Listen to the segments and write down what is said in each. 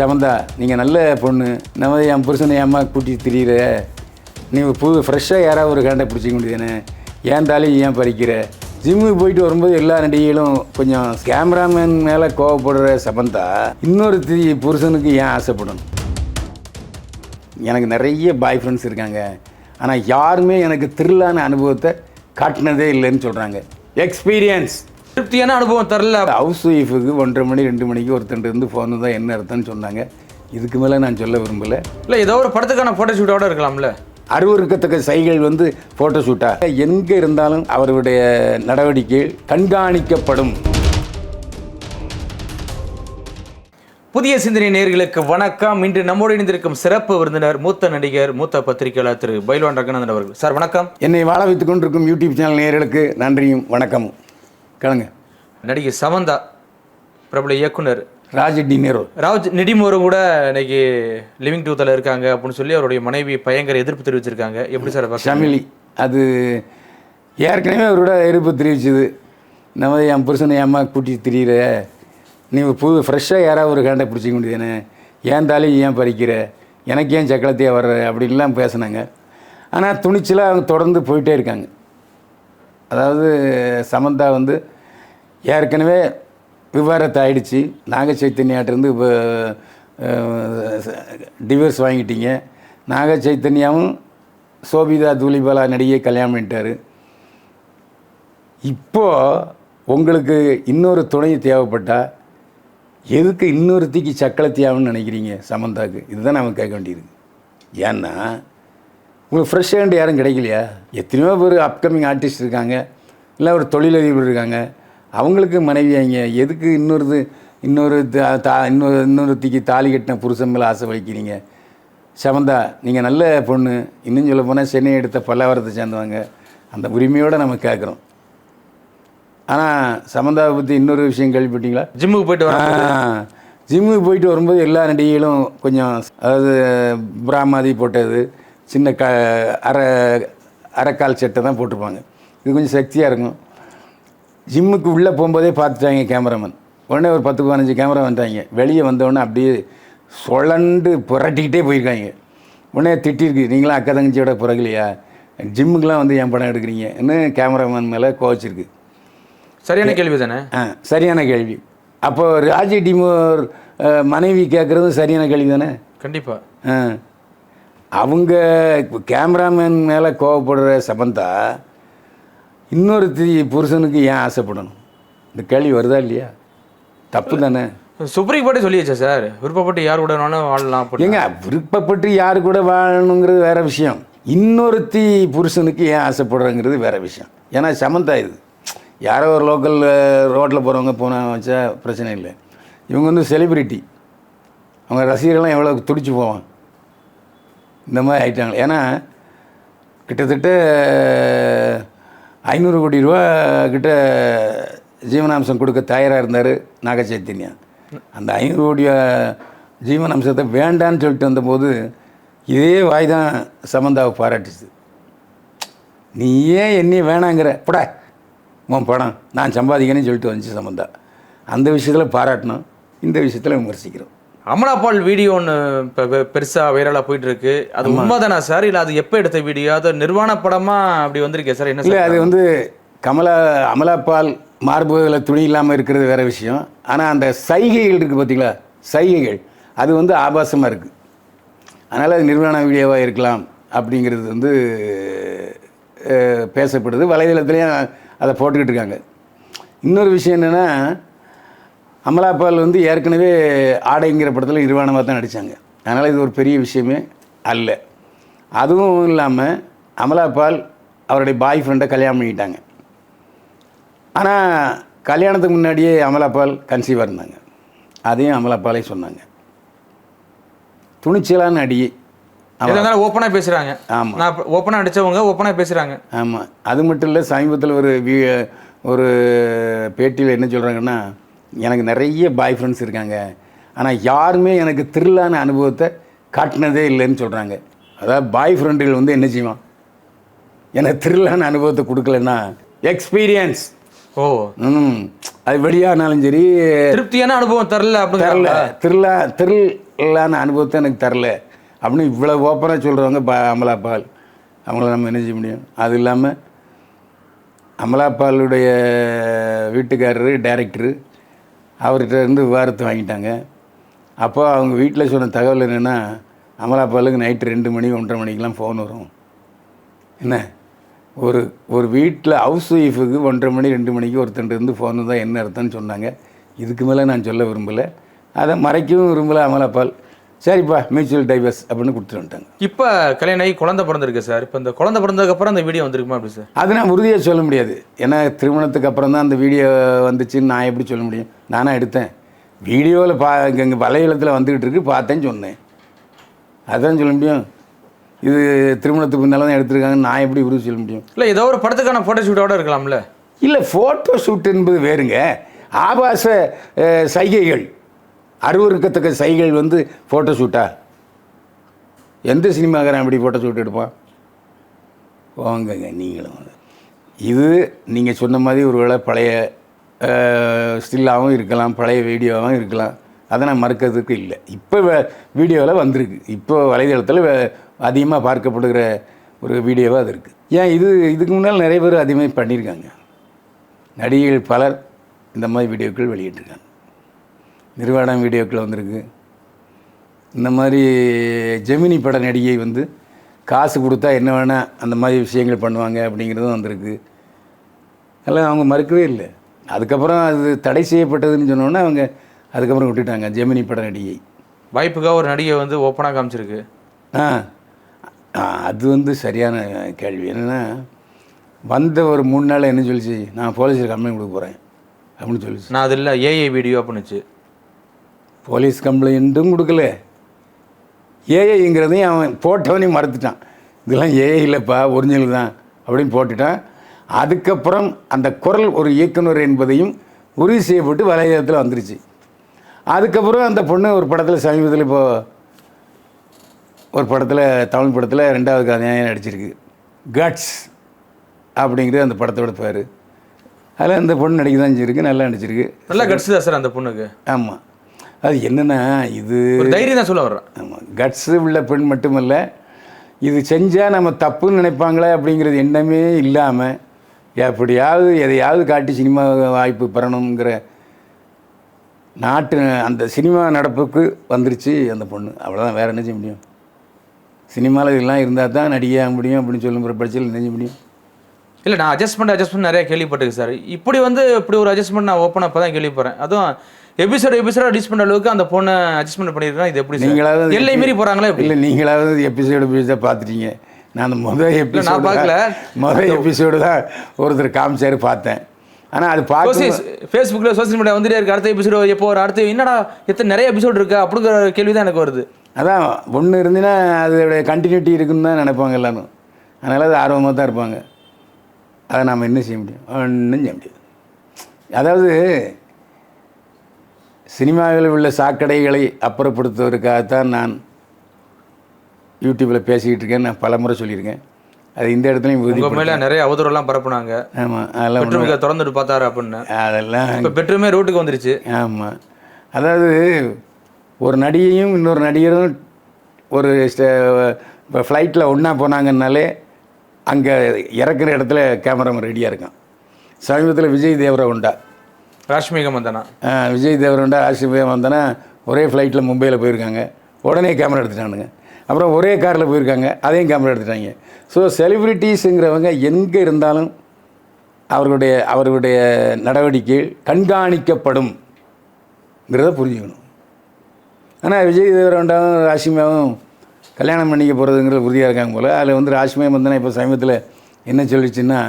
சமந்தா நீங்கள் நல்ல பொண்ணு. நம்ம என் புருஷனை ஏம்மா கூட்டி திரியிற. நீ புது ஃப்ரெஷ்ஷாக யாராவது ஒரு கேண்டை பிடிச்சிக்க முடியுதுன்னு ஏன் தாலி ஏன் பறிக்கிற? ஜிம்முக்கு போயிட்டு வரும்போது எல்லா நடிகைகளும் கொஞ்சம் கேமராமேன் மேலே கோவப்படுற சமந்தா இன்னொரு திரி புருஷனுக்கு ஏன் ஆசைப்படணும்? எனக்கு நிறைய பாய் ஃப்ரெண்ட்ஸ் இருக்காங்க. ஆனால் யாருமே எனக்கு திருவிழான அனுபவத்தை காட்டினதே இல்லைன்னு சொல்கிறாங்க எக்ஸ்பீரியன்ஸ் திருப்தியான அனுபவம் தரல. ஹவுஸ் ஒய்ஃபுக்கு ஒன்றரை மணி ரெண்டு மணிக்கு ஒருத்தன் இருந்து ஃபோன் தான் என்ன அர்த்தம்னு சொன்னாங்க. இதுக்கு மேலே நான் சொல்ல விரும்பல. இல்ல ஏதோ ஒரு படத்துக்கான போட்டோ ஷூட்டோட இருக்கலாம்ல. அருவருக்கத்தக்க சைகள் வந்து ஃபோட்டோ ஷூட்டா எங்கே இருந்தாலும் அவருடைய நடவடிக்கை கண்காணிக்கப்படும். புதிய சிந்தனை நேயர்களுக்கு வணக்கம். இன்று நம்மோடு இணைந்திருக்கும் சிறப்பு விருந்தினர் மூத்த நடிகர் மூத்த பத்திரிகையாளர் திரு பைல்வான் ரங்கநாதன் அவர்கள். சார் வணக்கம். என்னை வாழ வைத்துக் கொண்டிருக்கும் யூடியூப் சேனல் நேயர்களுக்கு நன்றியும் வணக்கமும். கிளங்க. நடிகை சமந்தா பிரபல இயக்குனர். ராஜ் டினேரோ ராஜ் நிடிமோரும் கூட இன்னைக்கு லிவிங் டூத்தில் இருக்காங்க அப்படின்னு சொல்லி அவருடைய மனைவி பயங்கர எதிர்ப்பு தெரிவிச்சிருக்காங்க. எப்படி சார் ஷமிலி அது ஏற்கனவே அவரோட எதிர்ப்பு தெரிவிச்சது. நம்ம என் புருஷனை ஏம்மா கூட்டி திரியிற. நீ புது ஃப்ரெஷ்ஷாக யாராவது ஒரு கேண்டை பிடிச்சிக்க முடியுதானே ஏன் தாலி ஏன் பறிக்கிற? எனக்கு ஏன் சக்கலத்தையே வர்ற? அப்படின்லாம் பேசுனாங்க. ஆனால் துணிச்சலாக அவங்க தொடர்ந்து போயிட்டே இருக்காங்க. அதாவது சமந்தா வந்து ஏற்கனவே விவாரத்தை ஆயிடுச்சு நாக சைத்தன்யாட்டிருந்து இப்போ டிவோர்ஸ் வாங்கிட்டீங்க. நாக சைத்தன்யாவும் சோபிதா தூலிபாலா நடிகை கல்யாணம் பண்ணிட்டார். இப்போது உங்களுக்கு இன்னொரு துணை தேவைப்பட்டால் எதுக்கு இன்னொருத்திக்கு சக்களத்தியாகனு நினைக்கிறீங்க சமந்தாவுக்கு? இதுதான் நம்ம கேட்க வேண்டியிருக்கு ஏன்னா உங்களுக்கு ஃப்ரெஷ் ஹேண்ட் யாரும் கிடைக்கலையா? எத்தனையோ பேர் அப்கமிங் ஆர்டிஸ்ட் இருக்காங்க. இல்லை ஒரு தொழிலதிபர் இருக்காங்க. அவங்களுக்கு மனைவியாங்க எதுக்கு இன்னொருது இன்னொரு தா- இன்னொரு இன்னொருத்திக்கு தாலி கட்டின புருஷன் மேலே ஆசை வைக்கிறீங்க? சமந்தா நீங்கள் நல்ல பொண்ணு. இன்னும் சொல்ல போனால் சென்னை எடுத்த பல்லாவரத்தை சேர்ந்தவங்க. அந்த உரிமையோடு நம்ம கேட்குறோம் ஆனால் சமந்தாவை பற்றி இன்னொரு விஷயம் கேள்விப்பட்டீங்களா? ஜிம்முக்கு போயிட்டு வர ஆ, ஜிம்முக்கு போயிட்டு வரும்போது எல்லா நடிகைகளும் கொஞ்சம் அதாவது பிராமாதி போட்டது. சின்ன க அரை அரைக்கால் சட்டை தான் போட்டிருப்பாங்க. இது கொஞ்சம் சக்தியாக இருக்கும். ஜிம்முக்கு உள்ளே போகும்போதே பார்த்துட்டாங்க கேமராமேன். உடனே ஒரு பத்து பதினஞ்சு கேமரா வந்துட்டாங்க. வெளியே வந்தோடனே அப்படியே சுழண்டு புரட்டிக்கிட்டே போயிருக்காங்க. உடனே திட்டிருக்கு நீங்களாம் அக்கா தங்கச்சியோட பிறகுலையா? ஜிம்முக்கெலாம் வந்து என் படம் எடுக்கிறீங்க? இன்னும் கேமராமேன் மேலே கோவச்சிருக்கு. சரியான கேள்வி தானே? ஆ சரியான கேள்வி. அப்போ ராஜி டிமோர் மனைவி கேட்குறதும் சரியான கேள்வி தானே? கண்டிப்பா. ஆ. அவங்க கேமராமேன் மேலே கோவப்படுற சமந்தா இன்னொரு திரி புருஷனுக்கு ஏன் ஆசைப்படணும்? இந்த கேள்வி வருதா இல்லையா? தப்பு தானே? சுப்ரீம் கோர்ட்டே சொல்லியாச்சா சார்? விருப்பப்பட்டு யார் கூட வேணாலும் வாழலாம் ஏங்க விருப்பப்பட்டு யாரு கூட வாழணுங்கிறது வேற விஷயம். இன்னொருத்தி புருஷனுக்கு ஏன் ஆசைப்படுறங்கிறது வேற விஷயம். ஏன்னா சமந்தா இது. யாரோ ஒரு லோக்கல் ரோட்டில் போகிறவங்க போன வச்சா பிரச்சனை இல்லை. இவங்க வந்து செலிபிரிட்டி அவங்க ரசிகர்கள்லாம் எவ்வளோ துடிச்சு போவான் இந்த மாதிரி ஆகிட்டாங்க ஏன்னா கிட்டத்தட்ட ஐநூறு கோடி ரூபா கிட்ட ஜீவனாம்சம் கொடுக்க தயாராக இருந்தார் நாக சைத்தன்யா அந்த ஐநூறு கோடி ஜீவனாம்சத்தை வேண்டான்னு சொல்லிட்டு வந்தபோது இதே வாய் தான் சமந்தாவை பாராட்டுச்சு. நீ ஏன் என்னையும் வேணாங்கிற? படா உன் படம் நான் சம்பாதிக்கணும்னு சொல்லிட்டு வந்துச்சு சமந்தா. அந்த விஷயத்தில் பாராட்டணும் இந்த விஷயத்தில் விமர்சிக்கிறோம். அமலா பால் வீடியோ ஒன்று இப்போ பெருசா வைரலாக போயிட்டு இருக்கு அது உண்மைதானா சார்? இல்லை அது எப்போ எடுத்த வீடியோ? அது நிர்வாண படமா அப்படி வந்திருக்கே சார்? என்ன இல்லை அது வந்து கமலா அமலாப்பால் மார்புகளில் துணி இல்லாமல் இருக்கிறது வேற விஷயம். ஆனால் அந்த சைகைகள் இருக்குது பார்த்தீங்களா சைகைகள். அது வந்து ஆபாசமாக இருக்குது அதனால் அது நிர்வாண வீடியோவாக இருக்கலாம் அப்படிங்கிறது வந்து பேசப்படுது. வலைதளத்துலேயும் அதை போட்டுக்கிட்டு இருக்காங்க. இன்னொரு விஷயம் என்னென்னா அமலாபால் வந்து ஏற்கனவே ஆடைங்கிற படத்தில் நிர்வாணமாக தான் நடித்தாங்க அதனால் இது ஒரு பெரிய விஷயமே அல்ல. அதுவும் இல்லாமல் அமலாபால் அவருடைய பாய் ஃப்ரெண்டை கல்யாணம் பண்ணிக்கிட்டாங்க. ஆனால் கல்யாணத்துக்கு முன்னாடியே அமலாபால் கன்சீவாக இருந்தாங்க. அதையும் அமலாபாலே சொன்னாங்க. துணிச்சலான நடிகை எதா இருந்தாலும் ஓப்பனாக பேசுறாங்க. ஆமா. நான் ஓப்பனாக அடிச்சவங்க ஓப்பனாக பேசுறாங்க. ஆமாம் அது மட்டும் இல்லை சமீபத்தில் ஒரு வி ஒரு பேட்டியில் என்ன சொல்கிறாங்கன்னா எனக்கு நிறைய பாய் ஃப்ரெண்ட்ஸ் இருக்காங்க. ஆனால் யாருமே எனக்கு த்ரில்லான அனுபவத்தை காட்டினதே இல்லைன்னு சொல்கிறாங்க அதாவது பாய் ஃப்ரெண்டுகள் வந்து என்ன செய்வான்? எனக்கு த்ரில்லான அனுபவத்தை கொடுக்கலன்னா எக்ஸ்பீரியன்ஸ் ஓ. ம். அது வெளியானாலும் சரி திருப்தியான அனுபவம் தரல த்ரில்லா த்ரில். கலக்கலான அனுபவத்தை எனக்கு தரல. அப்படின்னு இவ்வளோ ஓப்பனாக சொல்கிறவங்க பா அமலாபால். அவங்கள நம்ம என்ன செய்ய முடியும்? அது இல்லாமல் அமலாபாலுடைய வீட்டுக்காரரு டைரக்டரு அவர்கிட்ட இருந்து விவாதத்தை வாங்கிட்டாங்க. அப்போ அவங்க வீட்டில் சொன்ன தகவல் என்னென்னா அமலாப்பாலுக்கு நைட்டு ரெண்டு மணி ஒன்றரை மணிக்கெலாம் ஃபோன் வரும். என்ன? ஒரு ஒரு வீட்டில் ஹவுஸ் ஒய்ஃபுக்கு ஒன்றரை மணி ரெண்டு மணிக்கு ஒருத்தன் இருந்து ஃபோன் தான் என்ன அர்த்தம்னு சொன்னாங்க. இதுக்கு மேலே நான் சொல்ல விரும்பலை. அதை மறைக்கவும் விரும்பலை அமலாபால். சரிப்பா மியூச்சுவல் டைவர்ஸ் அப்படின்னு கொடுத்துட்டு வந்துட்டாங்க. இப்போ கல்யாணம் ஆகி குழந்தை பிறந்திருக்கு சார். இப்போ இந்த குழந்தை பிறந்ததுக்கு அப்புறம் அந்த வீடியோ வந்திருக்குமா அப்படி சார்? அது நான் உறுதியாக சொல்ல முடியாது. ஏன்னா திருமணத்துக்கு அப்புறம் தான் அந்த வீடியோ வந்துச்சுன்னு நான் எப்படி சொல்ல முடியும்? நானாக எடுத்தேன். வீடியோவில் பா இங்கே இங்கே வலையளத்தில் வந்துக்கிட்டு இருக்கு பார்த்தேன்னு சொன்னேன். அதான் சொல்ல முடியும். இது திருமணத்துக்கு முன்னால் தான் எடுத்திருக்காங்கன்னு நான் எப்படி உறுதி சொல்ல முடியும்? இல்லை ஏதோ ஒரு படத்துக்கான ஃபோட்டோ ஷூட்டோட இருக்கலாம்ல. இல்லை ஃபோட்டோ ஷூட் என்பது வேறுங்க. ஆபாச சைகைகள். அருவருக்கத்தக்க சைகள் வந்து ஃபோட்டோ ஷூட்டா எந்த சினிமாக்காரன் அப்படி ஃபோட்டோ ஷூட் எடுப்பான்? வாங்கங்க நீங்களும் இது நீங்கள் சொன்ன மாதிரி ஒரு வேளை பழைய ஸ்டில்லாகவும் இருக்கலாம் பழைய வீடியோவாகவும் இருக்கலாம். அதை நான் மறுக்கிறதுக்கு இல்லை. இப்போ வீடியோவில் வந்திருக்கு. இப்போ வலைதளத்தில் அதிகமாக பார்க்கப்படுகிற ஒரு வீடியோவாக அது இருக்குது ஏன் இது இதுக்கு முன்னால் நிறைய பேர் அதிகமாக பண்ணியிருக்காங்க. நடிகைகள் பலர் இந்த மாதிரி வீடியோக்கள் வெளியிட்டிருக்காங்க. நிர்வாணம் வீடியோக்கள் வந்திருக்கு. இந்த மாதிரி ஜெமினி பட நடிகை வந்து காசு கொடுத்தா என்ன வேணால் அந்த மாதிரி விஷயங்கள் பண்ணுவாங்க அப்படிங்கிறதும் வந்திருக்கு. அதெல்லாம் அவங்க மறுக்கவே இல்லை. அதுக்கப்புறம் அது தடை செய்யப்பட்டதுன்னு சொன்னோன்னே அவங்க அதுக்கப்புறம் விட்டுட்டாங்க ஜெமினி பட நடிகை. வாய்ப்புக்காக ஒரு நடிகை வந்து ஓப்பனாக காமிச்சிருக்கு. ஆ அது வந்து சரியான கேள்வி. என்னென்னா வந்த ஒரு மூணு நாள் என்ன சொல்லிச்சு? நான் போலீஸில் கம்ப்ளைண்ட் கொடுக்க போகிறேன் அப்படின்னு சொல்லிச்சு. நான் அது இல்லை ஏஐ வீடியோ அப்படின்னுச்சு போலீஸ் கம்ப்ளைண்ட்டும் கொடுக்கல. ஏஐங்கிறதையும் அவன் போட்டவனையும் மறந்துட்டான். இதெல்லாம் ஏஐ இல்லைப்பா ஒரிஜினல் தான் அப்படின்னு போட்டுட்டான். அதுக்கப்புறம் அந்த குரல் ஒரு இயக்குனர் என்பதையும் உறுதி செய்யப்பட்டு வலைதளத்தில் வந்துருச்சு. அதுக்கப்புறம் அந்த பொண்ணு ஒரு படத்தில் சமீபத்தில் இப்போ ஒரு படத்தில் தமிழ் படத்தில் ரெண்டாவது கதையாக நடிச்சிருக்கு. கட்ஸ் அப்படிங்கிறது அந்த படத்தோட பேர். அதில் அந்த பொண்ணு நடிக்க தான் செஞ்சிருக்கு நல்லா நடிச்சிருக்கு. நல்லா கட்ஸ் தான் சார் அந்த பொண்ணுக்கு. ஆமாம் அது என்னென்னா இது தைரியம் தான் சொல்ல வர்றேன். ஆமாம் கட்ஸு உள்ள பெண் மட்டுமல்ல இது செஞ்சால் நம்ம தப்புன்னு நினைப்பாங்களே அப்படிங்கிறது எண்ணமே இல்லாமல் எப்படியாவது எதையாவது காட்டி சினிமா வாய்ப்பு பெறணுங்கிற நாட்டு அந்த சினிமா நடப்புக்கு வந்துருச்சு அந்த பொண்ணு. அவ்வளோதான் வேறு என்ன செய்ய முடியும்? சினிமாவில் இதெல்லாம் இருந்தால் தான் நடிகையாக முடியும் அப்படின்னு சொல்லுங்கிற பட்சத்தில் என்ன செய்ய முடியும்? இல்லை நான் அட்ஜஸ்ட்மெண்ட் அட்ஜஸ்ட்மெண்ட் நிறைய கேள்விப்பட்டிருக்கேன் சார். இப்படி வந்து இப்படி ஒரு அட்ஜஸ்ட்மெண்ட் நான் ஓப்பன் அப்போ தான் கேள்விப்படுறேன். அதுவும் எபிசோட் எபிசோட் அட்ஜஸ்ட் பண்ணுற அளவுக்கு அந்த பொண்ணை அட்ஜஸ்ட்மெண்ட் பண்ணியிருக்கேன் இது எப்படி நீங்களாவது எல்லை மீறி போகிறாங்களே இல்லை நீங்களாவது எபிசோடு எபிசோட பார்த்துட்டீங்க. நான் அந்த முதல் எபிசோடு பார்க்கல. முதல் எபிசோடு தான் ஒருத்தர் காமிச்சாரு பார்த்தேன். ஆனால் அது பார்க்க ஃபேஸ்புக்கில் சோஷியல் மீடியா வந்துட்டே இருக்கு. அடுத்த எபிசோடு எப்போ வரும்? அடுத்து என்னடா எத்தனை நிறைய எபிசோடு இருக்கு? அப்படிங்கிற கேள்வி தான் எனக்கு வருது. அதான் ஒன்று இருந்துன்னா அதோடைய கண்டினியூட்டி இருக்குன்னு தான் நினைப்பாங்க எல்லாரும். அதனால் அது ஆர்வமாக தான் இருப்பாங்க. அதை நாம் என்ன செய்ய முடியும்? ஒன்றும் செய்ய முடியாது. அதாவது சினிமாவில் உள்ள சாக்கடைகளை அப்புறப்படுத்துவதற்காகத்தான் நான் யூடியூப்பில் பேசிக்கிட்டு இருக்கேன் நான் பல முறை சொல்லியிருக்கேன். அது இந்த இடத்துலையும் உறுதி உங்க மேல நிறைய அவதூறெல்லாம் பரப்புனாங்க. ஆமாம் அதெல்லாம் ஒண்ணும் பெட்ரூம் திறந்துட்டு பார்த்தாரு அப்படின்னு. அதெல்லாம் இப்போ பெட்ரூமே ரோட்டுக்கு வந்துருச்சு. ஆமாம் அதாவது ஒரு நடிகையும் இன்னொரு நடிகரும் ஒரு இப்போ ஃப்ளைட்டில் ஒன்றா போனாங்கன்னாலே அங்கே இறக்குற இடத்துல கேமராமேன் ரெடியாக இருக்கான். சமீபத்தில் விஜய் தேவரகொண்டா ராஷ்மிக மந்தனா விஜய் தேவரண்டா ஆசிபியா வந்தனா ஒரே ஃப்ளைட்டில் மும்பையில் போயிருக்காங்க. உடனே கேமரா எடுத்துட்டானுங்க. அப்புறம் ஒரே காரில் போயிருக்காங்க அதையும் கேமரா எடுத்துட்டாங்க. ஸோ செலிப்ரிட்டிஸுங்கிறவங்க எங்கே இருந்தாலும் அவர்களுடைய அவர்களுடைய நடவடிக்கை கண்காணிக்கப்படும்ங்கிறத புரிஞ்சுக்கணும். ஆனால் விஜய் தேவரண்டாவும் ராஷ்மியாவும் கல்யாணம் பண்ணிக்க போகிறதுங்கிறது உறுதியாக இருக்காங்க போல். அதில் வந்து ராசிமா வந்தனா இப்போ சமீபத்தில் என்ன சொல்லிச்சுன்னா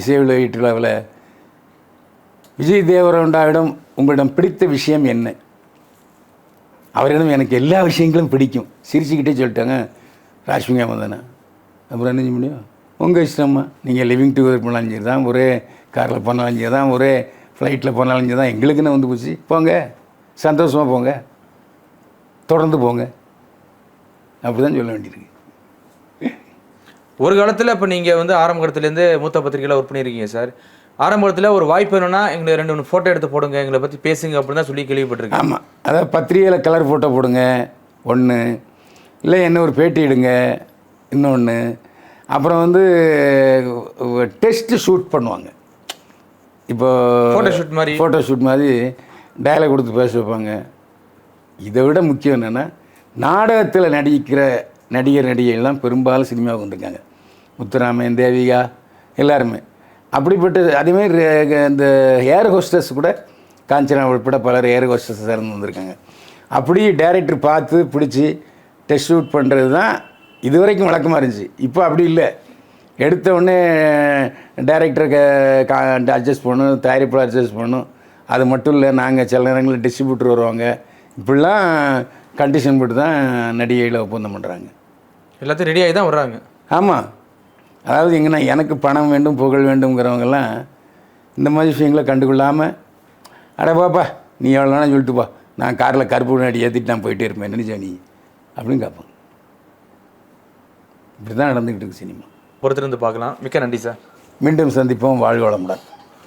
இசை வெளியீட்டு விழாவில் விஜய் தேவரகொண்டாவிடம் உங்களிடம் பிடித்த விஷயம் என்ன? அவரிடம் எனக்கு எல்லா விஷயங்களும் பிடிக்கும். சிரிச்சுக்கிட்டே சொல்லிட்டாங்க ராஷ்மிகா மந்தனா. அப்புறம் என்ன செய்ய முடியும். உங்கள் இஷ்டம்மா. நீங்கள் லிவிங் டுகெதர் பண்ணாலும் சரி தான் ஒரே காரில் போனாலும் சரி தான் ஒரே ஃப்ளைட்டில் போனாலும் சரி தான் எங்களுக்குன்னு வந்து போச்சு. போங்க. சந்தோஷமாக போங்க. தொடர்ந்து போங்க. அப்படி தான் சொல்ல வேண்டியிருக்கு. ஒரு காலத்தில் இப்போ நீங்கள் வந்து ஆரம்ப காலத்துலேருந்து மூத்த பத்திரிகையில் ஒர்க் பண்ணியிருக்கீங்க சார். ஆரம்ப காலத்துல ஒரு வாய்ப்பு வேணும்னா எங்களை ரெண்டு மூணு ஃபோட்டோ எடுத்து போடுங்க எங்களை பற்றி பேசுங்க அப்படின்னு தான் சொல்லி கேள்விப்பட்டிருக்கேன். ஆமாம் அதாவது பத்திரிகையில் கலர் ஃபோட்டோ போடுங்க ஒன்று இல்லை என்ன ஒரு பேட்டி எடுங்க இன்னொன்று அப்புறம் வந்து டெஸ்ட்டு ஷூட் பண்ணுவாங்க. இப்போ Photo shoot மாதிரி. ஃபோட்டோ ஷூட் மாதிரி டயலாக் கொடுத்து பேச வைப்பாங்க. இதை விட முக்கியம் என்னென்னா நாடகத்தில் நடிக்கிற நடிகர் நடிகைகள்லாம் பெரும்பாலும் சினிமாவுக்கு வந்திருக்காங்க. முத்துராமன் தேவிகா எல்லாருமே. அப்படிப்பட்ட அதேமாதிரி இந்த ஏர் ஹோஸ்டஸ் கூட காஞ்சனா உட்பட பலர் ஏர் ஹோஸ்டஸ் இருந்து வந்திருக்காங்க. அப்படி டைரக்டர் பார்த்து பிடிச்சி டெஸ்ட் ஷூட் பண்ணுறது தான் இது வரைக்கும் வழக்கமாக இருந்துச்சு. இப்போ அப்படி இல்லை. எடுத்த உடனே டைரக்டருக்கு அட்ஜஸ்ட் பண்ணணும் தயாரிப்பாளர் அட்ஜஸ்ட் பண்ணணும். அது மட்டும் இல்லை நாங்கள் சில நேரங்களில் டிஸ்ட்ரிபியூட்டர் வருவாங்க. இப்படிலாம் கண்டிஷன் போட்டு தான் நடிகைகளை ஒப்பந்தம் பண்ணுறாங்க எல்லாத்தையும் ரெடி ஆகி தான் வர்றாங்க. ஆமாம் அதாவது எங்கன்னா எனக்கு பணம் வேண்டும் புகழ் வேண்டும்ங்கிறவங்கெல்லாம் இந்த மாதிரி விஷயங்களை கண்டுகொள்ளாமல் அட பாப்பா நீ எவ்வளோ வேணாலும் சொல்லிட்டு பா. நான் காரில் கருப்பு நடி ஏற்றிட்டு நான் போயிட்டே இருப்பேன். நினைச்சா நீ? அப்படின்னு கேட்பாங்க இப்படி தான் நடந்துக்கிட்டு இருக்கு சினிமா. பொறுத்திருந்து பார்க்கலாம். மிக்க நன்றி சார். மீண்டும் சந்திப்போம். வாழ்க வளமுடன்.